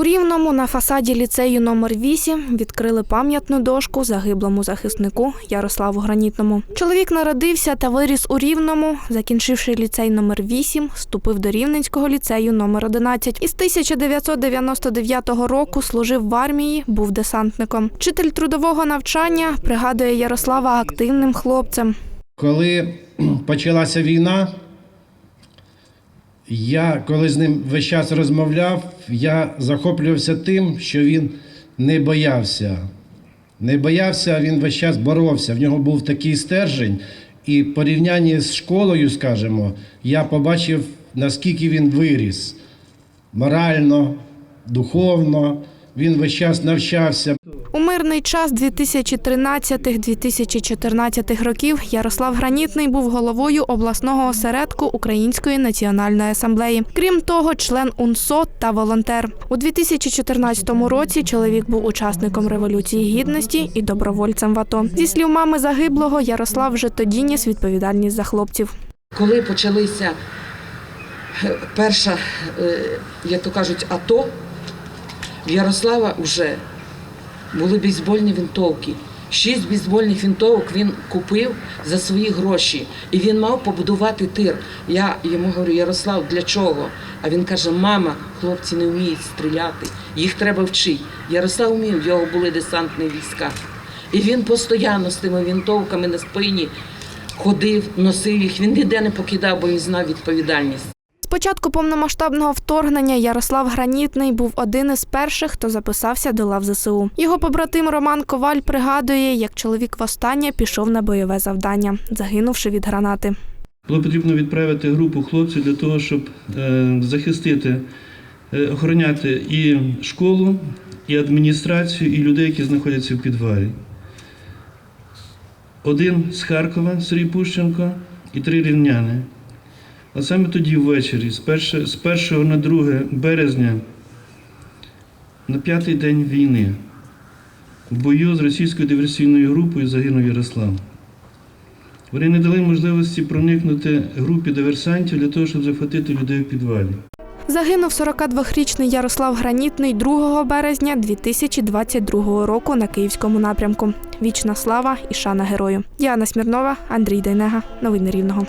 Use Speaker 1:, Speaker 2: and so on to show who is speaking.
Speaker 1: У Рівному на фасаді ліцею номер 8 відкрили пам'ятну дошку загиблому захиснику Ярославу Гранітному. Чоловік народився та виріс у Рівному. Закінчивши ліцей номер 8, вступив до Рівненського ліцею номер 11. Із 1999 року служив в армії, був десантником. Вчитель трудового навчання пригадує Ярослава активним хлопцем.
Speaker 2: Коли почалася війна, я коли з ним весь час розмовляв, я захоплювався тим, що він не боявся. Не боявся, він весь час боровся. В нього був такий стержень. І в порівнянні з школою, скажімо, я побачив, наскільки він виріс морально, духовно. Він весь час навчався.
Speaker 1: У мирний час 2013-2014 років Ярослав Гранітний був головою обласного осередку Української національної асамблеї. Крім того, член УНСО та волонтер. У 2014 році чоловік був учасником революції гідності і добровольцем в АТО. Зі слів мами загиблого, Ярослав вже тоді ніс відповідальність за хлопців.
Speaker 3: Коли почалися е, перша, е, як то кажуть, АТО, в Ярослава вже були бейсбольні винтовки. Шість бейсбольних винтовок він купив за свої гроші. І він мав побудувати тир. Я йому говорю, Ярослав, для чого? А він каже: мама, хлопці не вміють стріляти, їх треба вчити. Ярослав вмів, в його були десантні війська. І він постійно з тими винтовками на спині ходив, носив їх. Він ніде не покидав, бо він знав відповідальність.
Speaker 1: Початку повномасштабного вторгнення Ярослав Гранітний був один із перших, хто записався до лав ЗСУ. Його побратим Роман Коваль пригадує, як чоловік востаннє пішов на бойове завдання, загинувши від гранати.
Speaker 4: Було потрібно відправити групу хлопців для того, щоб е, захистити, е, охороняти і школу, і адміністрацію, і людей, які знаходяться в підвалі. Один з Харкова, Сергій Пущенко, і три рівняни. А саме тоді ввечері, з 1, на 2 березня, на п'ятий день війни, в бою з російською диверсійною групою загинув Ярослав. Вони не дали можливості проникнути групі диверсантів для того, щоб захватити людей в підвалі.
Speaker 1: Загинув 42-річний Ярослав Гранітний 2 березня 2022 року на Київському напрямку. Вічна слава і шана герою. Діана Смірнова, Андрій Дейнега. Новини Рівного.